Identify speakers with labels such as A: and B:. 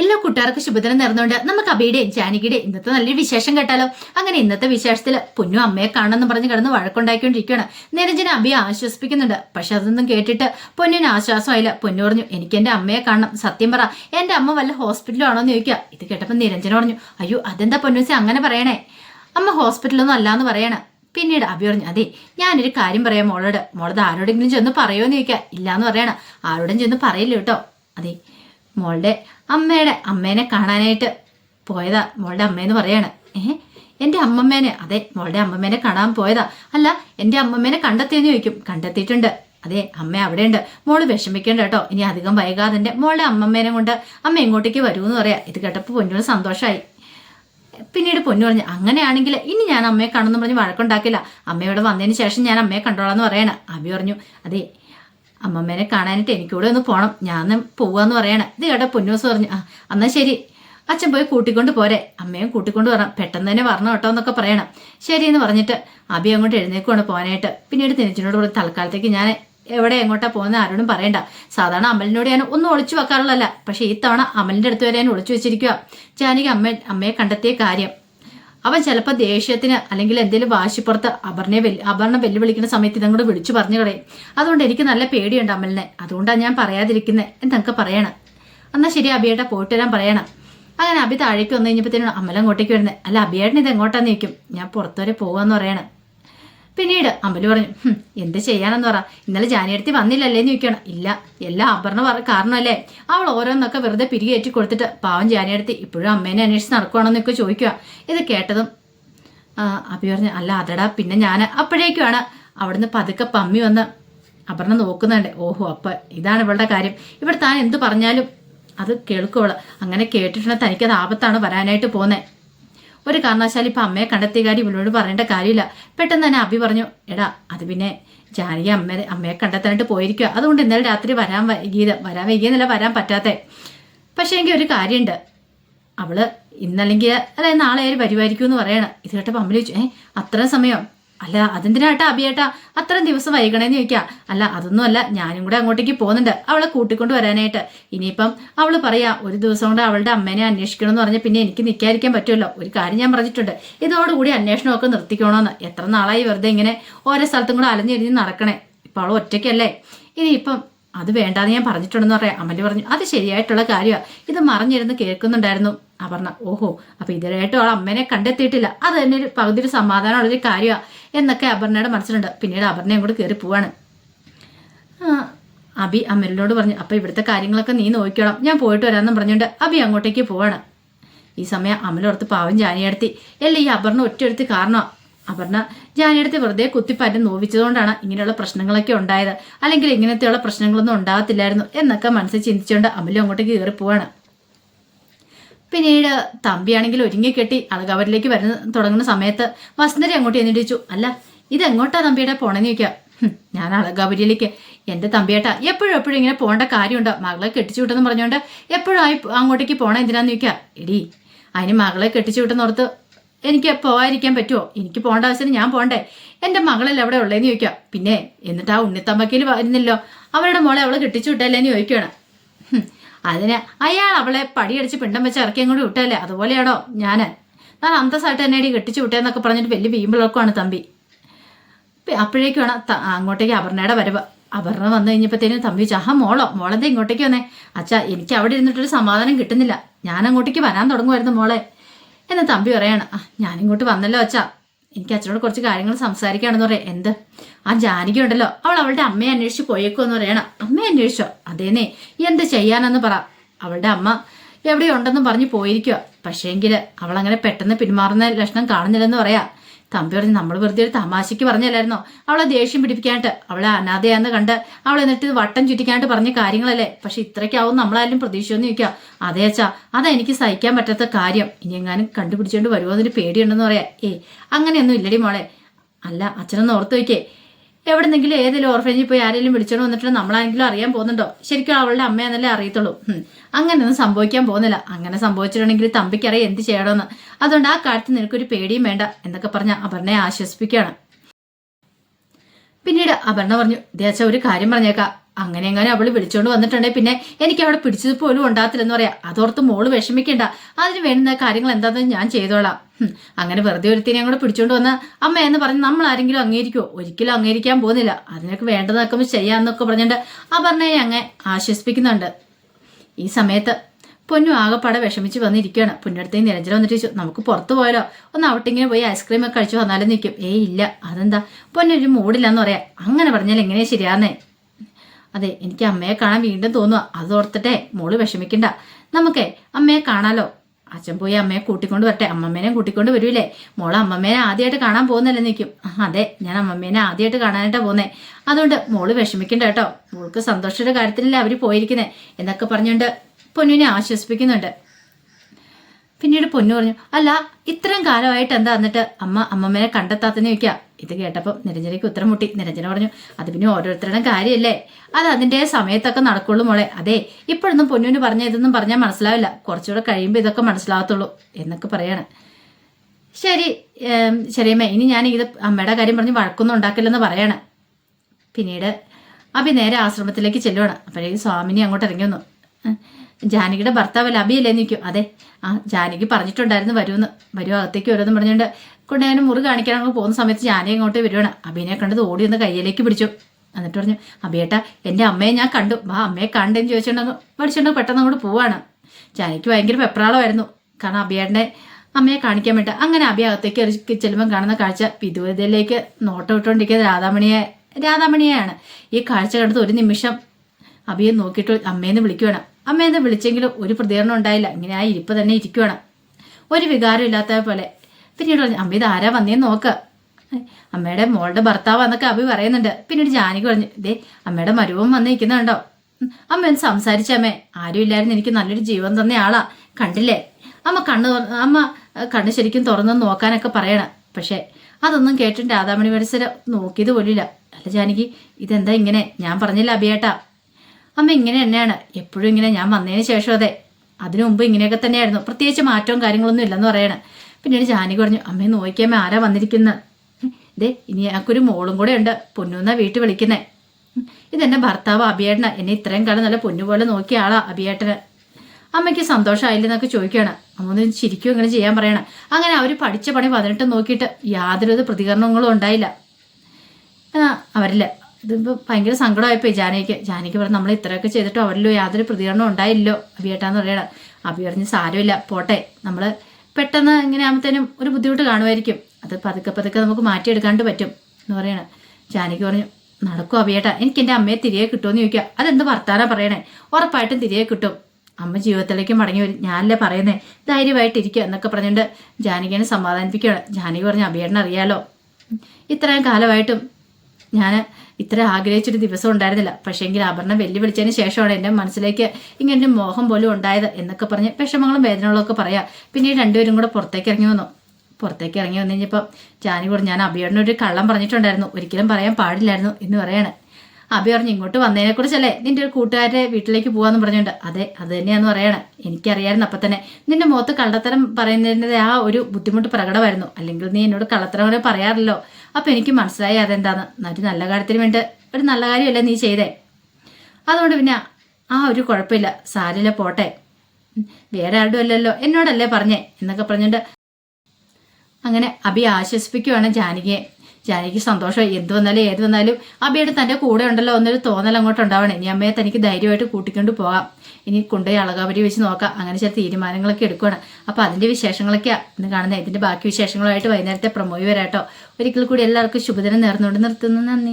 A: എല്ലാ കൂട്ടുകാർക്കും ശുഭദിനം നേർന്നുകൊണ്ട് നമുക്ക് അബിയുടെയും ജാനകിയുടെയും ഇന്നത്തെ നല്ലൊരു വിശേഷം കേട്ടാലോ? അങ്ങനെ ഇന്നത്തെ വിശേഷത്തിൽ പൊന്നു അമ്മയെ കാണണമെന്ന് പറഞ്ഞ് കിടന്ന് വഴക്കുണ്ടാക്കിക്കൊണ്ടിരിക്കുകയാണ് നിരഞ്ജന അബിയെ ആശ്വസിപ്പിക്കുന്നുണ്ട്. പക്ഷെ അതൊന്നും കേട്ടിട്ട് പൊന്നിന് ആശ്വാസമായില്ല. പൊന്നു പറഞ്ഞു എനിക്ക് എന്റെ അമ്മയെ കാണണം. സത്യം പറ എന്റെ അമ്മ വല്ല ഹോസ്പിറ്റലാണോ എന്ന് ചോദിക്കുക. ഇത് കേട്ടപ്പോൾ നിരഞ്ജന പറഞ്ഞു അയ്യോ അതെന്താ പൊന്നൂസി അങ്ങനെ പറയണേ? അമ്മ ഹോസ്പിറ്റലൊന്നും അല്ലാന്ന് പറയണേ. പിന്നീട് അഭി പറഞ്ഞു അതെ ഞാനൊരു കാര്യം പറയാം മോളോട്. മോളത് ആരോടെങ്കിലും ചെന്ന് പറയുമോന്ന് ചോദിക്കാം ഇല്ലാന്ന് പറയണം. ആരോടും ചെന്ന് പറയില്ല കേട്ടോ. അതെ മോളുടെ അമ്മയുടെ അമ്മേനെ കാണാനായിട്ട് പോയതാ മോളുടെ അമ്മയെന്ന് പറയാണ്. ഏഹ് എന്റെ അമ്മമ്മേനെ അതെ മോളുടെ അമ്മമ്മേനെ കാണാൻ പോയതാ. അല്ല എന്റെ അമ്മമ്മേനെ കണ്ടെത്തിയെന്ന് ചോദിക്കും. കണ്ടെത്തിയിട്ടുണ്ട്. അതെ അമ്മ അവിടെയുണ്ട്. മോൾ വിഷമിക്കേണ്ട കേട്ടോ. ഇനി അധികം വൈകാതെ എന്റെ മോളുടെ അമ്മമ്മേനെ കൊണ്ട് അമ്മ ഇങ്ങോട്ടേക്ക് വരുമെന്ന് പറയാം. ഇത് കേട്ടപ്പോൾ പൊന്നോട് സന്തോഷമായി പിന്നീട് പൊന്നു പറഞ്ഞു അങ്ങനെയാണെങ്കിൽ ഇനി ഞാൻ അമ്മയെ കാണുമെന്ന് പറഞ്ഞ് വഴക്കുണ്ടാക്കില്ല. അമ്മയോട് വന്നതിന് ശേഷം ഞാൻ അമ്മയെ കണ്ടോളാം എന്ന് പറയണം. അബി പറഞ്ഞു അതെ അമ്മമ്മേനെ കാണാനായിട്ട് എനിക്കൂടെ ഒന്ന് പോണം. ഞാൻ പോവാന്ന് പറയണ. ഇത് കേട്ടോ പൊന്നൂസ് പറഞ്ഞു. ആ എന്നാ ശരി. അച്ഛൻ പോയി കൂട്ടിക്കൊണ്ട് പോരെ. അമ്മയും കൂട്ടിക്കൊണ്ട് വരണം. പെട്ടെന്ന് തന്നെ വരണം കേട്ടോ എന്നൊക്കെ പറയണം. ശരി എന്ന് പറഞ്ഞിട്ട് അബി അങ്ങോട്ട് എഴുന്നേക്കുവാണ് പോകാനായിട്ട് പിന്നീട് തിരിച്ചിനോട് പറഞ്ഞു തൽക്കാലത്തേക്ക് ഞാൻ എവിടെ എങ്ങോട്ടാ പോകുന്ന ആരോടും പറയണ്ട. സാധാരണ അമലിനോട് ഞാൻ ഒന്നും ഒളിച്ചു വെക്കാറുള്ളല്ല പക്ഷേ ഈ തവണ അമലിന്റെ അടുത്ത് വരെ ഞാൻ ഒളിച്ചു വെച്ചിരിക്കുക ജാനകി അമ്മ അമ്മയെ കണ്ടെത്തിയ കാര്യം. അവൻ ചിലപ്പോൾ ദേഷ്യത്തിന് അല്ലെങ്കിൽ എന്തെങ്കിലും വാശിപ്പുറത്ത് അപർണയെ വെല്ലു അപർണ വെല്ലുവിളിക്കുന്ന സമയത്ത് ഇതും കൂടെ വിളിച്ചു പറഞ്ഞു കളയും. അതുകൊണ്ട് എനിക്ക് നല്ല പേടിയുണ്ട് അമലിനെ. അതുകൊണ്ടാണ് ഞാൻ പറയാതിരിക്കുന്നത് എന്നൊക്കെ പറയണം. എന്നാൽ ശരി അബിയേട്ട പോയിട്ട് വരാൻ പറയണം. അങ്ങനെ അബി താഴേക്ക് വന്നു കഴിഞ്ഞപ്പോഴത്തേനും അമല അങ്ങോട്ടേക്ക് വരുന്നത് അല്ല അബിയേട്ടൻ ഇത് എങ്ങോട്ടാന്ന് ചോദിക്കും. ഞാൻ പുറത്തുവരെ പോവാന്ന് പറയണം. പിന്നീട് അമ്പൽ പറഞ്ഞു "ഹും, എന്ത് ചെയ്യാനെന്ന് പറ. ഇന്നലെ ജാനിയടുത്തി വന്നില്ലല്ലേ എന്ന് ചോദിക്കണം ഇല്ല എല്ലാം അപർണ പറ കാരണമല്ലേ? അവൾ ഓരോന്നൊക്കെ വെറുതെ പിരികേറ്റി കൊടുത്തിട്ട് പാവം ജാനിയടുത്തി ഇപ്പോഴും അമ്മേനെ അന്വേഷിച്ച് നടക്കുവാണെന്നൊക്കെ ചോദിക്കുക. ഇത് കേട്ടതും അഭി പറഞ്ഞു അല്ല അതടാ പിന്നെ ഞാൻ അപ്പോഴേക്കുമാണ് അവിടുന്ന് പതുക്കെ പമ്മി വന്ന് അപർണ നോക്കുന്നുണ്ട്. ഓഹോ അപ്പ ഇതാണ് ഇവളുടെ കാര്യം. ഇവിടെ താൻ എന്ത് പറഞ്ഞാലും അത് കേൾക്കുവൾ അങ്ങനെ കേട്ടിട്ടുണ്ടെങ്കിൽ തനിക്കത് ആപത്താണ് വരാനായിട്ട് പോകുന്നത് ഒരു കാരണവശാലും ഇപ്പം അമ്മയെ കണ്ടെത്തിയ കാര്യം ഇവളോട് പറയേണ്ട കാര്യമില്ല. പെട്ടെന്ന് തന്നെ അബി പറഞ്ഞു എടാ അത് പിന്നെ ജാനകി അമ്മ അമ്മയെ കണ്ടെത്താനായിട്ട് പോയിരിക്കുക അതുകൊണ്ട് ഇന്നലെ രാത്രി വരാൻ വൈകിയത് വരാൻ വൈകിയെന്നല്ല വരാൻ പറ്റാത്തേ. പക്ഷേ എങ്കിൽ ഒരു കാര്യമുണ്ട്. അവൾ ഇന്നല്ലെങ്കിൽ അല്ല നാളെ ആര് വരുമായിരിക്കും എന്ന് പറയണം. ഇത് കേട്ടപ്പോൾ അമ്മ ചോദിച്ചു ഏഹ് അത്ര സമയം അല്ല അതെന്തിനാട്ടാ അബിയേട്ടാ? അത്രയും ദിവസം വൈകണേന്ന് ചോദിക്കാം. അല്ല അതൊന്നും അല്ല ഞാനും കൂടെ അങ്ങോട്ടേക്ക് പോകുന്നുണ്ട്. അവളെ കൂട്ടിക്കൊണ്ട് വരാനായിട്ട്. ഇനിയിപ്പം അവൾ പറയാ ഒരു ദിവസം കൊണ്ട് അവളുടെ അമ്മേനെ അന്വേഷിക്കണം എന്ന് പറഞ്ഞാൽ പിന്നെ എനിക്ക് നിൽക്കാതിരിക്കാൻ പറ്റുമല്ലോ. ഒരു കാര്യം ഞാൻ പറഞ്ഞിട്ടുണ്ട്. ഇതോടുകൂടി അന്വേഷണമൊക്കെ നിർത്തിക്കണമെന്ന് എത്ര നാളായി വെറുതെ ഇങ്ങനെ ഓരോ സ്ഥലത്തും കൂടെ അലഞ്ഞിരിഞ്ഞ് നടക്കണേ. ഇപ്പം അവൾ ഒറ്റയ്ക്കല്ലേ? ഇനിയിപ്പം അത് വേണ്ടാന്ന് ഞാൻ പറഞ്ഞിട്ടുണ്ടെന്ന് പറയാം. അമ്മൽ പറഞ്ഞു അത് ശരിയായിട്ടുള്ള കാര്യമാണ് ഇത് മറിഞ്ഞിരുന്ന് കേൾക്കുന്നുണ്ടായിരുന്നു അപർണ. ഓഹോ അപ്പൊ ഇതുവരെയായിട്ടും അവൾ അമ്മേനെ കണ്ടെത്തിയിട്ടില്ല. അത് തന്നെ ഒരു പകുതി ഒരു സമാധാനമുള്ളൊരു കാര്യമാണ് എന്നൊക്കെ അപർണയുടെ മനസ്സിലുണ്ട്. പിന്നീട് അപർണയും കൂടെ കയറി പോവാണ്. അബി അമലിനോട് പറഞ്ഞു അപ്പോൾ ഇവിടുത്തെ കാര്യങ്ങളൊക്കെ നീ നോക്കിക്കോളാം. ഞാൻ പോയിട്ട് വരാമെന്നും പറഞ്ഞുകൊണ്ട് അബി അങ്ങോട്ടേക്ക് പോവാണ്. ഈ സമയം അമലോർത്ത് പാവം ജാനിയടുത്തി. അല്ല ഈ അപർണ ഒറ്റയെടുത്ത് കാരണം? അപർണ ജാനിയടുത്ത് വെറുതെ കുത്തിപ്പാറ്റി നോവിച്ചതുകൊണ്ടാണ് ഇങ്ങനെയുള്ള പ്രശ്നങ്ങളൊക്കെ ഉണ്ടായത്. അല്ലെങ്കിൽ ഇങ്ങനത്തെയുള്ള പ്രശ്നങ്ങളൊന്നും ഉണ്ടാകത്തില്ലായിരുന്നു എന്നൊക്കെ മനസ്സിൽ ചിന്തിച്ചുകൊണ്ട് അമലും അങ്ങോട്ടേക്ക് കയറി പോവാണ്. പിന്നീട് തമ്പിയാണെങ്കിൽ ഒരുങ്ങിക്കെട്ടി അളകവരിലേക്ക് വരുന്ന തുടങ്ങുന്ന സമയത്ത് വസന്തരെ അങ്ങോട്ട് എന്നിട്ട് അല്ല ഇതെങ്ങോട്ടാ തമ്പിയുടെ പോണെന്ന് ചോദിക്കാം. "ഹും, ഞാൻ അളകാപുരിയിലേക്ക് എന്റെ തമ്പിയേട്ടാ എപ്പോഴും എപ്പോഴും ഇങ്ങനെ പോകേണ്ട കാര്യമുണ്ട്? മകളെ കെട്ടിച്ചു വിട്ടെന്ന് പറഞ്ഞുകൊണ്ട് എപ്പോഴും അങ്ങോട്ടേക്ക് പോകണം എന്തിനാന്ന് ചോദിക്കാം. എടി അതിന് മകളെ കെട്ടിച്ചു വിട്ടെന്നോർത്ത് എനിക്ക് പോകാതിരിക്കാൻ പറ്റുമോ എനിക്ക് പോകേണ്ട ആവശ്യത്തിന് ഞാൻ പോകണ്ടേ? എന്റെ മകളല്ല എവിടെ ഉള്ളതെന്ന് ചോദിക്കാം. പിന്നെ എന്നിട്ട് ആ ഉണ്ണിത്തമ്പക്കയിൽ വരുന്നില്ലോ. അവരുടെ മോളെ അവളെ കെട്ടിച്ചു വിട്ടല്ലേന്ന് ചോദിക്കുകയാണ് അതിന് അയാൾ അവളെ പടിയടിച്ച് പിണ്ടം വെച്ച് ഇറക്കി അങ്ങോട്ട് വിട്ടല്ലേ അതുപോലെയാണോ ഞാൻ താൻ അന്തസ്സായിട്ട് എന്നെ അടി കെട്ടിച്ചു വിട്ടേന്നൊക്കെ പറഞ്ഞിട്ട് വലിയ വീമ്പിളക്കുമാണ് തമ്പി. അപ്പോഴേക്കുമാണ് അങ്ങോട്ടേക്ക് അപർണയുടെ വരവ്. അപർണ വന്നു കഴിഞ്ഞപ്പോഴത്തേനും തമ്പി ചാഹ മോളോ മോളെന്താ ഇങ്ങോട്ടേക്ക് വന്നേ? അച്ഛാ എനിക്ക് അവിടെ ഇരുന്നിട്ടൊരു സമാധാനം കിട്ടുന്നില്ല. ഞാൻ അങ്ങോട്ടേക്ക് വരാൻ തുടങ്ങുമായിരുന്നു മോളെ. എന്ന് തമ്പി പറയാണ് ഞാനിങ്ങോട്ട് വന്നല്ലോ അച്ഛാ. എനിക്ക് അച്ഛനോട് കുറച്ച് കാര്യങ്ങൾ സംസാരിക്കുകയാണെന്ന് പറയാം. എന്ത്? ആ ജാനകി ഉണ്ടല്ലോ അവൾ അവളുടെ അമ്മയെ അന്വേഷിച്ച് എന്ന് പറയണം. അമ്മയെ അന്വേഷിച്ചോ? അതേനെ എന്ത് ചെയ്യാനെന്ന് പറ. അവളുടെ അമ്മ എവിടെയുണ്ടെന്ന് പറഞ്ഞ് പോയിരിക്കുക പക്ഷേങ്കിൽ അവൾ അങ്ങനെ പെട്ടെന്ന് പിന്മാറുന്ന ലക്ഷണം കാണുന്നില്ലെന്ന് പറയാ. തമ്പി പറഞ്ഞ് നമ്മൾ വെറുതെ ഒരു തമാശയ്ക്ക് പറഞ്ഞല്ലായിരുന്നോ അവളെ ദേഷ്യം പിടിപ്പിക്കാനായിട്ട് അവളെ അനാഥയാന്ന് കണ്ട് അവൾ എന്നിട്ട് വട്ടം ചുറ്റിക്കാനായിട്ട് പറഞ്ഞ കാര്യങ്ങളല്ലേ? പക്ഷെ ഇത്രയ്ക്കാവും നമ്മളായാലും പ്രതീക്ഷയൊന്നും ചോദിക്കുക അതേ അച്ഛാ അതാ എനിക്ക് സഹിക്കാൻ പറ്റാത്ത കാര്യം. ഇനി എങ്ങാനും കണ്ടുപിടിച്ചുകൊണ്ട് വരുമോ എന്നൊരു പേടിയുണ്ടെന്ന് പറയാം. ഏ അങ്ങനെയൊന്നും ഇല്ലടി മോളെ. അല്ല അച്ഛനൊന്ന് ഓർത്ത് വയ്ക്കേ എവിടെന്നെങ്കിലും ഏതെങ്കിലും ഓർഫനേജിൽ പോയി ആരെങ്കിലും വിളിച്ചോണ്ട് വന്നിട്ട് നമ്മളാരെങ്കിലും അറിയാൻ പോകുന്നുണ്ടോ? ശരിക്കും അവളുടെ അമ്മയെന്നല്ലേ അറിയത്തുള്ളൂ. അങ്ങനെയൊന്നും സംഭവിക്കാൻ പോകുന്നില്ല. അങ്ങനെ സംഭവിച്ചിട്ടുണ്ടെങ്കിൽ തമ്പിക്കറിയാം എന്ത് ചെയ്യണമെന്ന്. അതുകൊണ്ട് ആ കാര്യത്തിൽ നിനക്കൊരു പേടിയും വേണ്ട എന്നൊക്കെ പറഞ്ഞ അപർണയെ ആശ്വസിപ്പിക്കുകയാണ്. പിന്നീട് അപർണ പറഞ്ഞു ദേശ ഒരു കാര്യം പറഞ്ഞേക്കാം. അങ്ങനെ എങ്ങനെ അവൾ വിളിച്ചോണ്ട് വന്നിട്ടുണ്ടെങ്കിൽ പിന്നെ എനിക്ക് അവിടെ പിടിച്ചത് പോലും ഉണ്ടാകത്തില്ലെന്ന് പറയാം. അതോർത്ത് മോൾ വിഷമിക്കണ്ട. അതിന് വേണ്ടുന്ന കാര്യങ്ങൾ എന്താണെന്ന് ഞാൻ ചെയ്തോളാം. അങ്ങനെ വെറുതെ ഒരുത്തിനെ അങ്ങോട്ട് പിടിച്ചോണ്ട് വന്ന അമ്മ എന്ന് പറഞ്ഞ് നമ്മൾ ആരെങ്കിലും അംഗീകരിക്കുമോ ഒരിക്കലും അംഗീകരിക്കാൻ പോകുന്നില്ല. അതിനൊക്കെ വേണ്ടതൊക്കെ ചെയ്യാന്നൊക്കെ പറഞ്ഞിട്ട് അപർണയെ അങ്ങ് ആശ്വസിപ്പിക്കുന്നുണ്ട്. ഈ സമയത്ത് പൊന്നു ആകെപ്പാടെ വിഷമിച്ച് വന്നിരിക്കുകയാണ്. പൊന്നടുത്തേ നിരഞ്ജന വന്നിട്ട് നമുക്ക് പുറത്തു പോയാലോ? ഒന്ന് ഔട്ടിങ്ങിന് പോയി ഐസ്ക്രീം ഒക്കെ കഴിച്ചു വന്നാലും നിൽക്കും ഏയ് ഇല്ല. അതെന്താ? പൊന്നൊരു മൂടില്ലെന്ന് പറയാം. അങ്ങനെ പറഞ്ഞാൽ എങ്ങനെയാ ശരിയാന്നേ അതെ എനിക്ക് അമ്മയെ കാണാൻ വീണ്ടും തോന്നുക അത് ഓർത്തിട്ടെ മോൾ വിഷമിക്കണ്ട. നമുക്കേ അമ്മയെ കാണാലോ? അച്ഛൻ പോയി അമ്മയെ കൂട്ടിക്കൊണ്ട് വരട്ടെ. അമ്മമ്മേനെ കൂട്ടിക്കൊണ്ട് വരൂലേ. മോളെ അമ്മമ്മേനെ ആദ്യമായിട്ട് കാണാൻ പോകുന്നല്ലേ നിൽക്കും അതെ ഞാൻ അമ്മമ്മേനെ ആദ്യമായിട്ട് കാണാനായിട്ടാണ് പോകുന്നത് അതുകൊണ്ട് മോൾ വിഷമിക്കണ്ട കേട്ടോ. മോൾക്ക് സന്തോഷയുടെ കാര്യത്തിലല്ലേ അവർ പോയിരിക്കുന്നത് എന്നൊക്കെ പറഞ്ഞുകൊണ്ട് പൊന്നുവിനെ ആശ്വസിപ്പിക്കുന്നുണ്ട്. പിന്നീട് പൊന്നു പറഞ്ഞു അല്ല ഇത്രയും കാലമായിട്ട് എന്താ എന്നിട്ട് അമ്മ അമ്മമ്മേനെ കണ്ടെത്താത്തന്നെ ചോദിക്കുക ഇത് കേട്ടപ്പോൾ നിരഞ്ജനയ്ക്ക് ഉത്തരം മുട്ടി. നിരഞ്ജന പറഞ്ഞു അത് പിന്നെ ഓരോരുത്തരുടെ കാര്യമല്ലേ അത് അതിന്റെ സമയത്തൊക്കെ നടക്കുള്ളൂ മോളെ. അതെ ഇപ്പോഴൊന്നും പൊന്നുവിന് പറഞ്ഞ ഇതൊന്നും പറഞ്ഞാൽ മനസ്സിലാവില്ല. കുറച്ചുകൂടെ കഴിയുമ്പോൾ ഇതൊക്കെ മനസ്സിലാകത്തുള്ളൂ എന്നൊക്കെ പറയാണ്. ശരി ശരിയമ്മ ഇനി ഞാൻ ഇത് അമ്മയുടെ കാര്യം പറഞ്ഞ് വഴക്കൊന്നും ഉണ്ടാക്കില്ലെന്ന് പറയാണ്. പിന്നീട് അഭി നേരെ ആശ്രമത്തിലേക്ക് ചെല്ലുവാണ്. അപ്പോഴേക്കും സ്വാമിനി അങ്ങോട്ട് ഇറങ്ങി വന്നു. ജാനകിയുടെ ഭർത്താവല്ല അഭിയല്ലേ നിൽക്കും അതെ ആ ജാനകി പറഞ്ഞിട്ടുണ്ടായിരുന്നു വരുമെന്ന്. വരുമോ അകത്തേക്ക് വരുമെന്ന് പറഞ്ഞുകൊണ്ട് കൊണ്ടുപോയി മുറി കാണിക്കാൻ അങ്ങ് പോകുന്ന സമയത്ത് ഞാനേ അങ്ങോട്ട് വരുവാണ്. അബിയനെ കണ്ടത് ഓടി ഒന്ന് കയ്യിലേക്ക് പിടിച്ചു. എന്നിട്ട് പറഞ്ഞു അബിയേട്ടാ എന്റെ അമ്മയെ ഞാൻ കണ്ടു. ആ അമ്മയെ കണ്ടെന്ന് ചോദിച്ചിട്ടുണ്ടെങ്കിൽ പഠിച്ചിട്ടുണ്ടെങ്കിൽ പെട്ടെന്ന് അങ്ങോട്ട് പോവാണ്. ജാനിക്ക് ഭയങ്കര പെപ്രാളമായിരുന്നു കാരണം അബിയേട്ടനെ അമ്മയെ കാണിക്കാൻ വേണ്ടി. അങ്ങനെ അഭി അകത്തേക്ക് ഇറക്കി ചെല്ലുമ്പോൾ കാണുന്ന കാഴ്ച വിദൂരതയിലേക്ക് നോട്ടം ഇട്ടുകൊണ്ടിരിക്കുന്നത് രാധാമണിയെ രാധാമണിയാണ് ഈ കാഴ്ച കണ്ടത് ഒരു നിമിഷം അഭിയെ നോക്കിയിട്ട് അമ്മേന്ന് വിളിക്കുവാണ്. അമ്മേന്ന് വിളിച്ചെങ്കിലും ഒരു പ്രതികരണം ഉണ്ടായില്ല. ഇങ്ങനെ ആ ഇരിപ്പ് തന്നെ ഇരിക്കുവാണ്. ഒരു വികാരം ഇല്ലാത്ത പോലെ പിന്നീട് പറഞ്ഞു അമ്മ ഇത് ആരാ വന്നേന്ന് നോക്ക്. അമ്മയുടെ മോളുടെ ഭർത്താവാന്നൊക്കെ അഭി പറയുന്നുണ്ട്. പിന്നീട് ജാനകി പറഞ്ഞു ദേ അമ്മയുടെ മരുവം വന്ന് നിൽക്കുന്നുണ്ടോ ഉം, അമ്മ ഒന്ന് സംസാരിച്ചമ്മേ ആരും ഇല്ലായിരുന്നു. എനിക്ക് നല്ലൊരു ജീവൻ തന്ന ആളാ. കണ്ടില്ലേ? അമ്മ കണ്ണ് അമ്മ കണ്ണ് ശരിക്കും തുറന്ന് നോക്കാനൊക്കെ പറയണം. പക്ഷേ അതൊന്നും കേട്ടിട്ട് രാധാമണി മത്സരം നോക്കിയത് പോലില്ല അല്ല ജാനകി ഇതെന്താ ഇങ്ങനെ? ഞാൻ പറഞ്ഞില്ല അഭിയേട്ടാ. അമ്മ ഇങ്ങനെ തന്നെയാണ്. എപ്പോഴും ഇങ്ങനെ ഞാൻ വന്നതിന് ശേഷം അതെ. അതിനു മുമ്പ് ഇങ്ങനെയൊക്കെ തന്നെയായിരുന്നു. പ്രത്യേകിച്ച് മാറ്റവും കാര്യങ്ങളൊന്നും ഇല്ലെന്ന് പറയണം. പിന്നീട് ജാനകി പറഞ്ഞു അമ്മയെ നോക്കിയമ്മ ആരാ വന്നിരിക്കുന്നത് ദേ ഇനി ഞങ്ങൾക്കൊരു മോളും കൂടെ ഉണ്ട് പൊന്നുന്നാ വീട്ടിൽ വിളിക്കുന്നേ. ഇതെന്നെ ഭർത്താവ് അഭിയേട്ടന എന്നെ ഇത്രയും കാലം നല്ല പൊന്നു പോലെ നോക്കിയ ആളാ അഭിയേട്ടന്. അമ്മയ്ക്ക് സന്തോഷമായില്ലെന്നൊക്കെ ചോദിക്കുകയാണ്. അമ്മ ഒന്ന് ശരിക്കും ഇങ്ങനെ ചെയ്യാൻ പറയണം. അങ്ങനെ അവർ പഠിച്ച പണി പതിനെട്ട് നോക്കിയിട്ട് യാതൊരു പ്രതികരണങ്ങളും ഉണ്ടായില്ല. അവരില്ല? ഇതിപ്പോൾ ഭയങ്കര സങ്കടമായിപ്പോയി ജാനകിക്ക്. ജാനകിക്ക് പറഞ്ഞു നമ്മൾ ഇത്രയൊക്കെ ചെയ്തിട്ടും അവരിലോ യാതൊരു പ്രതികരണം ഉണ്ടായില്ലോ അഭിയേട്ടാന്ന് പറയണം. അഭി പറഞ്ഞ് സാരമില്ല പോട്ടെ നമ്മൾ പെട്ടെന്ന് ഇങ്ങനെ ആകുമ്പോഴത്തേനും ഒരു ബുദ്ധിമുട്ട് കാണുമായിരിക്കും. അത് പതുക്കെ പതുക്കെ നമുക്ക് മാറ്റിയെടുക്കാണ്ട് പറ്റും എന്ന് പറയണം. ജാനകി പറഞ്ഞു നടക്കും അഭിയേട്ടാ എനിക്ക് എന്റെ അമ്മയെ തിരികെ കിട്ടുമെന്ന് ചോദിക്കുക അതെന്ത് വർത്താനം പറയണേ? ഉറപ്പായിട്ടും തിരികെ കിട്ടും. അമ്മ ജീവിതത്തിലേക്ക് മടങ്ങി വരും. ഞാനല്ലേ പറയുന്നേ? ധൈര്യമായിട്ടിരിക്കുക എന്നൊക്കെ പറഞ്ഞുകൊണ്ട് ജാനകിനെ സമാധാനിപ്പിക്കുകയാണ്. ജാനകി പറഞ്ഞു അഭിയേട്ടനെ അറിയാലോ ഇത്രയും കാലമായിട്ടും ഞാൻ ഇത്ര ആഗ്രഹിച്ചൊരു ദിവസം ഉണ്ടായിരുന്നില്ല. പക്ഷേ എങ്കിൽ അപർണ വെല്ലുവിളിച്ചതിന് ശേഷമാണ് എന്റെ മനസ്സിലേക്ക് ഇങ്ങനെ ഒരു മോഹം പോലും ഉണ്ടായത് എന്നൊക്കെ പറഞ്ഞ് വിഷമങ്ങളും വേദനകളും ഒക്കെ പറയാം പിന്നീട് രണ്ടുപേരും കൂടെ പുറത്തേക്ക് ഇറങ്ങി വന്നു. പുറത്തേക്ക് ഇറങ്ങി വന്നു കഴിഞ്ഞപ്പോൾ ജാനി കൂടെ ഞാൻ അഭിയോടിനൊരു കള്ളം പറഞ്ഞിട്ടുണ്ടായിരുന്നു. ഒരിക്കലും പറയാൻ പാടില്ലായിരുന്നു എന്ന് പറയാണ്. അഭി പറഞ്ഞു ഇങ്ങോട്ട് വന്നതിനെ കുറിച്ചല്ലേ നിന്റെ ഒരു കൂട്ടുകാരുടെ വീട്ടിലേക്ക് പോവാന്ന് പറഞ്ഞുകൊണ്ട്. അതെ അത് തന്നെയാന്ന് പറയണം. എനിക്കറിയായിരുന്നു അപ്പം തന്നെ നിന്റെ മുഖത്ത് കള്ളത്തരം പറയുന്നതിന്റെ ആ ഒരു ബുദ്ധിമുട്ട് പ്രകടമായിരുന്നു. അല്ലെങ്കിൽ നീ എന്നോട് കള്ളത്തരം വരെ പറയാറില്ലോ അപ്പം എനിക്ക് മനസ്സിലായി അതെന്താന്ന്. ഒരു നല്ല കാര്യത്തിന് വേണ്ടി ഒരു നല്ല കാര്യമല്ലേ നീ ചെയ്തേ? അതുകൊണ്ട് പിന്നെ ആ ഒരു കുഴപ്പമില്ല. സാരില്ല പോട്ടെ. വേറെ ആരുടെ അല്ലല്ലോ. എന്നോടല്ലേ പറഞ്ഞേ? എന്നൊക്കെ പറഞ്ഞിട്ട് അങ്ങനെ അഭി ആശ്വസിപ്പിക്കുവാണ് ജാനകിയെ. ജാനകിക്ക് സന്തോഷം എന്ത് വന്നാലും ഏത് വന്നാലും അബിയുടെ തന്റെ കൂടെ ഉണ്ടല്ലോ എന്നൊരു തോന്നൽ അങ്ങോട്ട് ഉണ്ടാവണം. ഇനി അമ്മയെ തനിക്ക് ധൈര്യമായിട്ട് കൂട്ടിക്കൊണ്ട് പോകാം. ഇനി കൊണ്ടുപോയി അളകാപരി വെച്ച് നോക്കാം. അങ്ങനെ ചില തീരുമാനങ്ങളൊക്കെ എടുക്കുകയാണ് അപ്പോൾ അതിന്റെ വിശേഷങ്ങളൊക്കെയാണ് ഇന്ന് കാണുന്നത്. ഇതിന്റെ ബാക്കി വിശേഷങ്ങളുമായിട്ട് വൈകുന്നേരത്തെ പ്രമോയി വരാട്ടോ. ഒരിക്കൽ കൂടി എല്ലാവർക്കും ശുഭദിനം നേർന്നുകൊണ്ട് നിർത്തുന്നു. നന്ദി.